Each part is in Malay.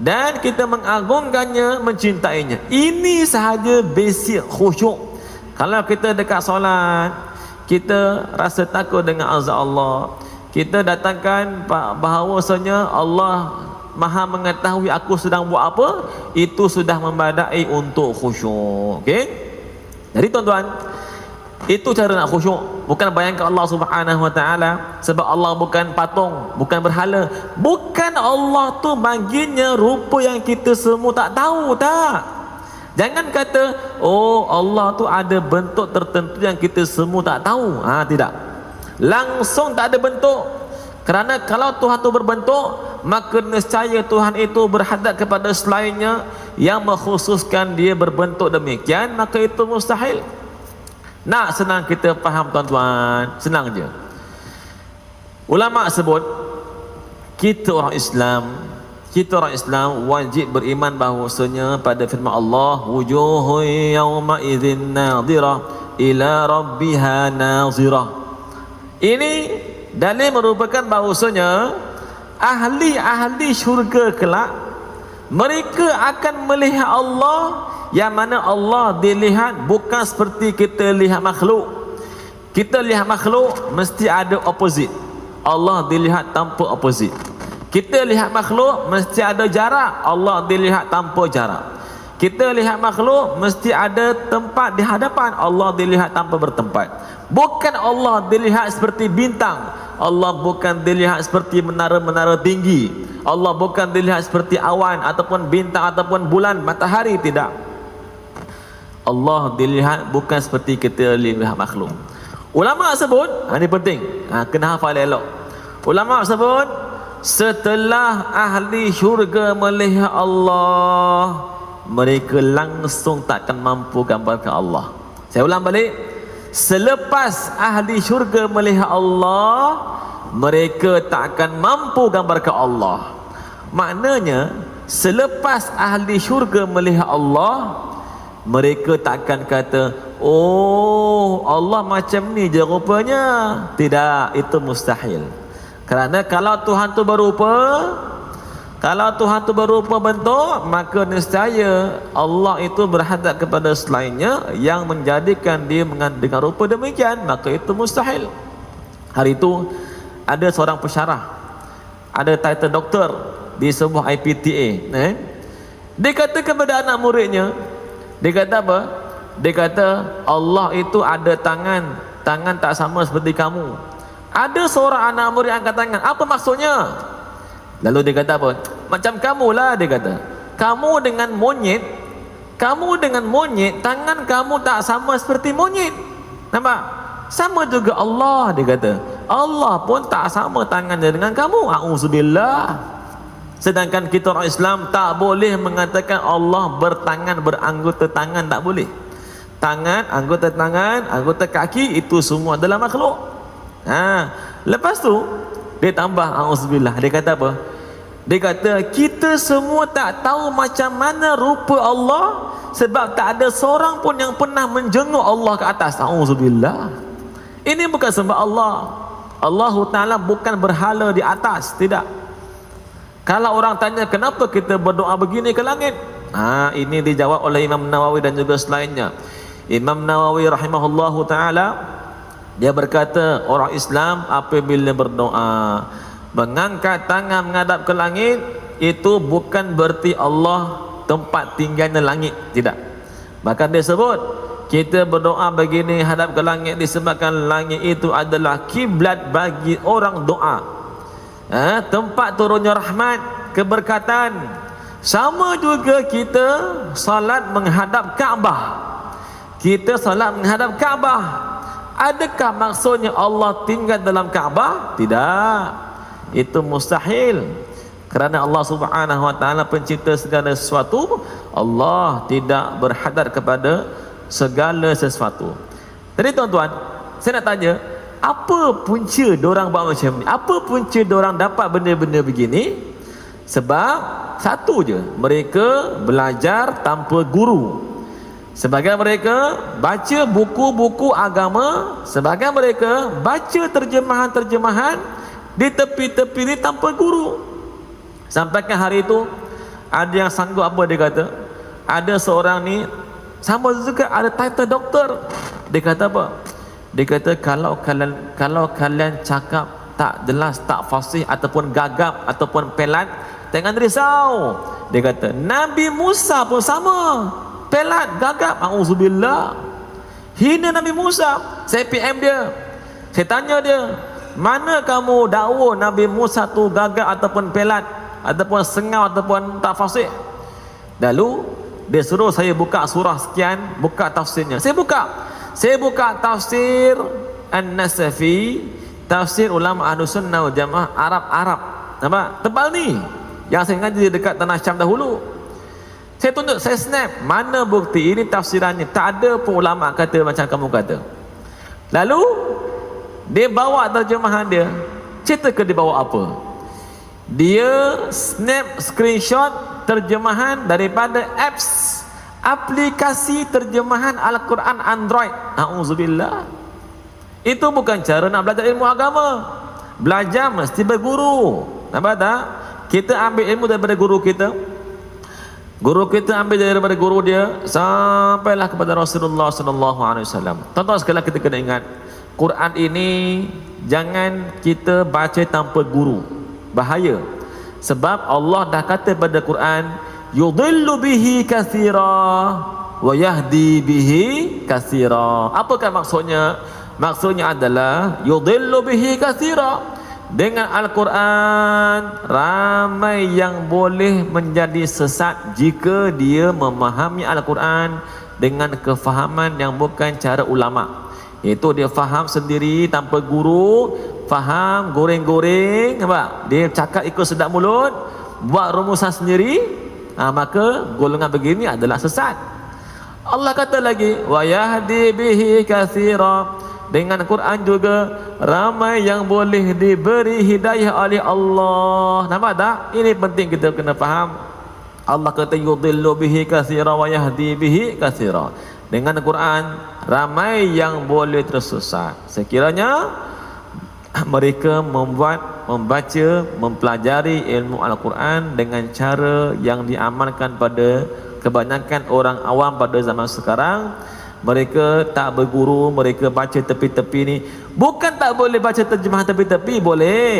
dan kita mengagungkannya mencintainya. Ini sahaja basic khusyuk. Kalau kita dekat solat kita rasa takut dengan azab Allah kita datangkan bahawasanya Allah maha mengetahui aku sedang buat apa itu sudah membadai untuk khusyuk. Okey? Jadi tuan-tuan itu cara nak khusyuk. Bukan bayangkan Allah Subhanahu wa taala sebab Allah bukan patung bukan berhala. Bukan Allah tu baginya rupa yang kita semua tak tahu tak? Jangan kata oh Allah tu ada bentuk tertentu yang kita semua tak tahu. Ha tidak. Langsung tak ada bentuk. Kerana kalau Tuhan tu berbentuk maka nescaya Tuhan itu berhadap kepada selainnya yang mengkhususkan dia berbentuk demikian maka itu mustahil nak senang kita faham tuan-tuan? Senang je. Ulama sebut kita orang Islam kita orang Islam wajib beriman bahawasanya pada firman Allah wujuhu yawma idzin nadhirah ila rabbiha nazirah ini dalil merupakan bahawasanya ahli-ahli syurga kelak mereka akan melihat Allah yang mana Allah dilihat bukan seperti kita lihat makhluk. Kita lihat makhluk mesti ada opposite. Allah dilihat tanpa opposite. Kita lihat makhluk mesti ada jarak. Allah dilihat tanpa jarak. Kita lihat makhluk mesti ada tempat di hadapan. Allah dilihat tanpa bertempat. Bukan Allah dilihat seperti bintang. Allah bukan dilihat seperti menara-menara tinggi. Allah bukan dilihat seperti awan ataupun bintang ataupun bulan matahari tidak Allah dilihat bukan seperti kita lihat makhluk. Ulama sebut ha, ini penting. Ha, kena hafal elok. Ulama sebut setelah ahli syurga melihat Allah mereka langsung takkan mampu gambarkan Allah. Saya ulang balik. Selepas ahli syurga melihat Allah mereka tak akan mampu gambarkan Allah. Maknanya selepas ahli syurga melihat Allah mereka tak akan kata oh Allah macam ni je rupanya tidak itu mustahil kerana kalau Tuhan tu berupa kalau Tuhan itu berupa bentuk, maka nescaya Allah itu berhadap kepada selainnya yang menjadikan dia dengan rupa demikian, maka itu mustahil. Hari itu ada seorang pesyarah, ada title doktor di sebuah IPTA. Eh? Dia kata kepada anak muridnya, dia kata apa? Dia kata Allah itu ada tangan, tangan tak sama seperti kamu. Ada seorang anak murid angkat tangan. Apa maksudnya? Lalu dia kata apa? Macam kamulah dia kata. Kamu dengan monyet, kamu dengan monyet, tangan kamu tak sama seperti monyet. Nampak? Sama juga Allah dia kata. Allah pun tak sama tangannya dengan kamu. Auzubillah. Sedangkan kita orang Islam tak boleh mengatakan Allah bertangan beranggota tangan tak boleh. Tangan, anggota tangan, anggota kaki itu semua adalah makhluk. Ha, lepas tu dia tambah auzubillah. Dia kata apa? Dia kata kita semua tak tahu macam mana rupa Allah sebab tak ada seorang pun yang pernah menjenguk Allah ke atas. Auzubillah. Ini bukan sebab Allah. Allah Taala bukan berhala di atas, tidak. Kalau orang tanya kenapa kita berdoa begini ke langit? Ha, ini dijawab oleh Imam Nawawi dan juga selainnya. Imam Nawawi rahimahullahu taala dia berkata orang Islam apabila berdoa mengangkat tangan menghadap ke langit itu bukan berarti Allah tempat tinggalnya langit tidak. Bahkan dia sebut kita berdoa begini hadap ke langit disebabkan langit itu adalah kiblat bagi orang doa ha, tempat turunnya rahmat keberkatan. Sama juga kita salat menghadap Kaabah. Kita salat menghadap Kaabah. Adakah maksudnya Allah tinggal dalam Kaabah? Tidak. Itu mustahil. Kerana Allah Subhanahu wa taala pencipta segala sesuatu Allah tidak berhadap kepada segala sesuatu. Jadi tuan-tuan saya nak tanya apa punca orang buat macam ni? Apa punca orang dapat benda-benda begini? Sebab satu je mereka belajar tanpa guru. Sebagai mereka baca buku-buku agama sebagai mereka baca terjemahan-terjemahan di tepi-tepi ni tanpa guru. Sampai ke hari itu ada yang sanggup apa dia kata? Ada seorang ni sama juga ada title doktor. Dia kata apa dia kata kalau kalian kalau kalian cakap tak jelas tak fasih ataupun gagap ataupun pelat jangan risau. Dia kata Nabi Musa pun sama. Pelat gagap auzubillah. Hina Nabi Musa. Saya PM dia. Saya tanya dia mana kamu dakwa Nabi Musa tu gagap ataupun pelat ataupun sengau ataupun tak fasih? Lalu dia suruh saya buka surah sekian buka tafsirnya. Saya buka saya buka tafsir An-Nasafi tafsir ulama ahlu sunnah jamaah Arab-Arab. Nampak? Tebal ni. Yang saya ngaji dekat tanah Syam dahulu. Saya tunjuk saya snap mana bukti ini tafsirannya. Tak ada pun ulama kata macam kamu kata. Lalu dia bawa terjemahan dia. Cerita ke dia bawa apa? Dia snap screenshot terjemahan daripada apps aplikasi terjemahan Al-Quran Android. A'udzubillah itu bukan cara nak belajar ilmu agama. Belajar mesti berguru. Nampak tak? Kita ambil ilmu daripada guru kita. Guru kita ambil daripada guru dia sampailah kepada Rasulullah sallallahu alaihi wasallam. Sekalian kita kena ingat Quran ini jangan kita baca tanpa guru. Bahaya. Sebab Allah dah kata pada Quran yudhillu bihi kathira wa yahdi bihi kathira. Apakah maksudnya? Maksudnya adalah yudhillu bihi kathira. Dengan Al-Quran ramai yang boleh menjadi sesat jika dia memahami Al-Quran dengan kefahaman yang bukan cara ulama. Itu dia faham sendiri tanpa guru faham goreng-goreng apa dia cakap ikut sedap mulut buat rumusan sendiri ha, maka golongan begini adalah sesat. Allah kata lagi wa yahdi bihi katsira. Dengan Quran juga ramai yang boleh diberi hidayah oleh Allah. Nampak tak? Ini penting kita kena faham. Allah kata yudillu bihi katsira wa yahdi bihi katsira. Dengan Quran ramai yang boleh tersesat. Sekiranya mereka membuat membaca mempelajari ilmu al-Quran dengan cara yang diamalkan pada kebanyakan orang awam pada zaman sekarang. Mereka tak berguru mereka baca tepi-tepi ni. Bukan tak boleh baca terjemahan tepi-tepi boleh.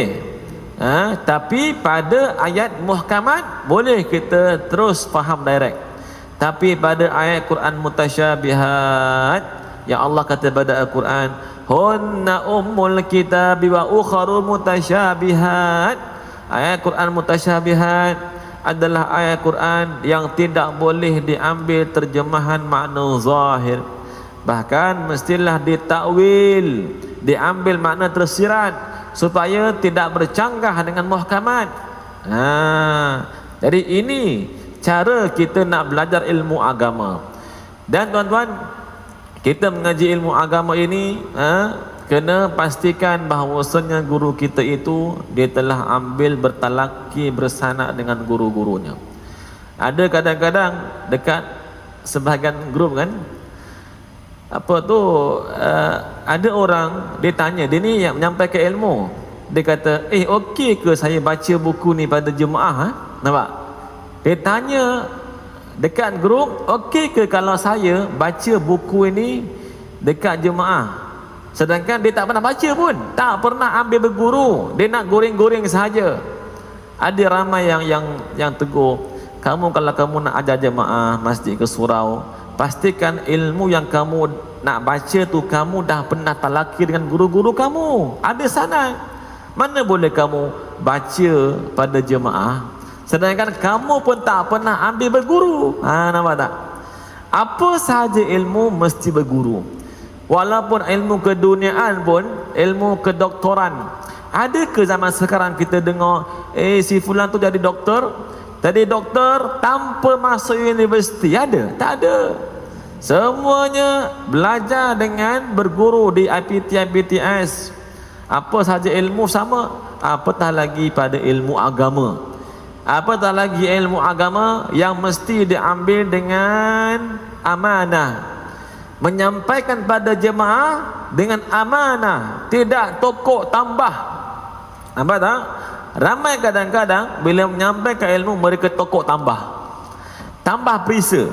Ha? tapi pada ayat muhkamat boleh kita terus faham direct. Tapi pada ayat Quran mutasyabihat yang Allah kata pada Al-Quran hunna ummul kitab wa ukharu mutasyabihat. Ayat Quran mutasyabihat adalah ayat Quran yang tidak boleh diambil terjemahan makna zahir. Bahkan mestilah ditakwil diambil makna tersirat supaya tidak bercanggah dengan muhkamat. Ha, jadi ini cara kita nak belajar ilmu agama. Dan tuan-tuan kita mengaji ilmu agama ini ha, kena pastikan bahawasanya guru kita itu dia telah ambil bertalaki bersanak dengan guru-gurunya. Ada kadang-kadang dekat sebahagian grup kan apa tu uh, ada orang dia tanya dia ni yang menyampaikan ilmu. Dia kata eh okey ke saya baca buku ni pada jemaah ha? nampak? Dia tanya dekat grup okey ke kalau saya baca buku ini dekat jemaah? Sedangkan dia tak pernah baca pun. Tak pernah ambil berguru. Dia nak goreng-goreng sahaja. Ada ramai yang yang yang tegur kamu kalau kamu nak ajar jemaah masjid ke surau pastikan ilmu yang kamu nak baca tu kamu dah pernah talaki dengan guru-guru kamu. Ada sana mana boleh kamu baca pada jemaah Sedangkan kamu pun tak pernah ambil berguru. Ha, nampak tak? Apa sahaja ilmu mesti berguru. Walaupun ilmu keduniaan pun, ilmu kedoktoran. Ada ke zaman sekarang kita dengar, eh si fulan tu jadi doktor, jadi doktor tanpa masuk universiti? Ada? Tak ada. Semuanya belajar dengan berguru di IPT, IPTS. Apa sahaja ilmu sama, apatah lagi pada ilmu agama apatah lagi ilmu agama yang mesti diambil dengan amanah? Menyampaikan pada jemaah dengan amanah tidak tokok tambah. Nampak tak? Ramai kadang-kadang bila menyampaikan ilmu mereka tokok tambah. Tambah perisa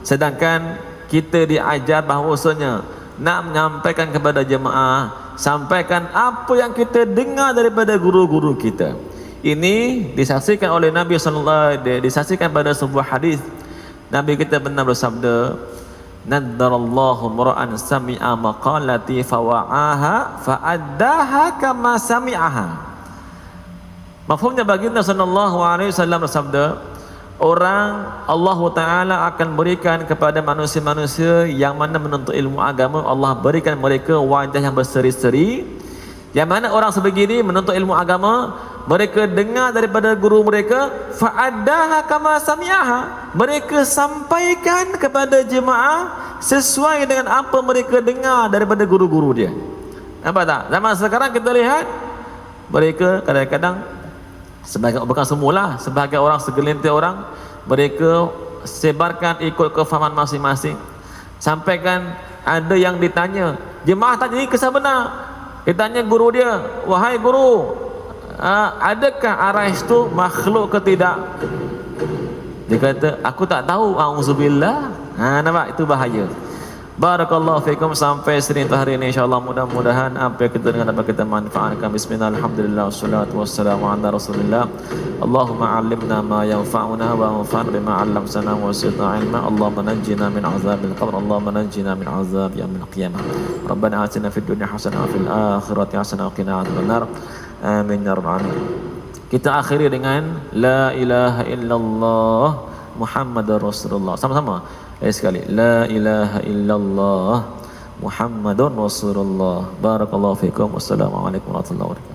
sedangkan kita diajar bahawasanya nak menyampaikan kepada jemaah sampaikan apa yang kita dengar daripada guru-guru kita ini disaksikan oleh Nabi sallallahu alaihi disaksikan pada sebuah hadis. Nabi kita benar bersabda nadarallahu mura'an sami'a maqalati fawa'aha fa'addaha kama sami'aha. Mafhumnya baginda sallallahu alaihi wasallam bersabda orang Allah taala akan berikan kepada manusia-manusia yang mana menuntut ilmu agama Allah berikan mereka wajah yang berseri-seri. Yang mana orang sebegini menuntut ilmu agama mereka dengar daripada guru mereka fa'addaha kama sami'aha. Mereka sampaikan kepada jemaah sesuai dengan apa mereka dengar daripada guru-guru dia. Nampak tak? Zaman sekarang kita lihat mereka kadang-kadang sebagai bukan semualah sebagai orang segelintir orang mereka sebarkan ikut kefahaman masing-masing. Sampaikan ada yang ditanya jemaah tanya ini kisah benar dia tanya guru dia wahai guru adakah arais tu makhluk ke tidak? Dia kata aku tak tahu auzubillah. Ha nampak? Itu bahaya. Barakallahu fikum sampai sering hari ini. Insyaallah mudah-mudahan apa yang kita dengar dapat kita manfaatkan. Bismillah alhamdulillah wassalatu wassalamu ala rasulillah. Allahumma alimna ma yanfa'una wa anfa'na bima 'allamtana wa zidna ilma. Allahumma najjina min 'adzabil qabr. Allahumma najjina min 'adzab yaumil qiyamah. Rabbana atina fid dunya hasanah wa fil akhirati hasanah wa qina adzabannar Amin ya rabbal alamin. Kita akhiri dengan la ilaha illallah Muhammadur Rasulullah. Sama-sama. Eh sekali. La ilaha illallah Muhammadur Rasulullah. Barakallahu fiikum. Wassalamualaikum warahmatullahi wabarakatuh.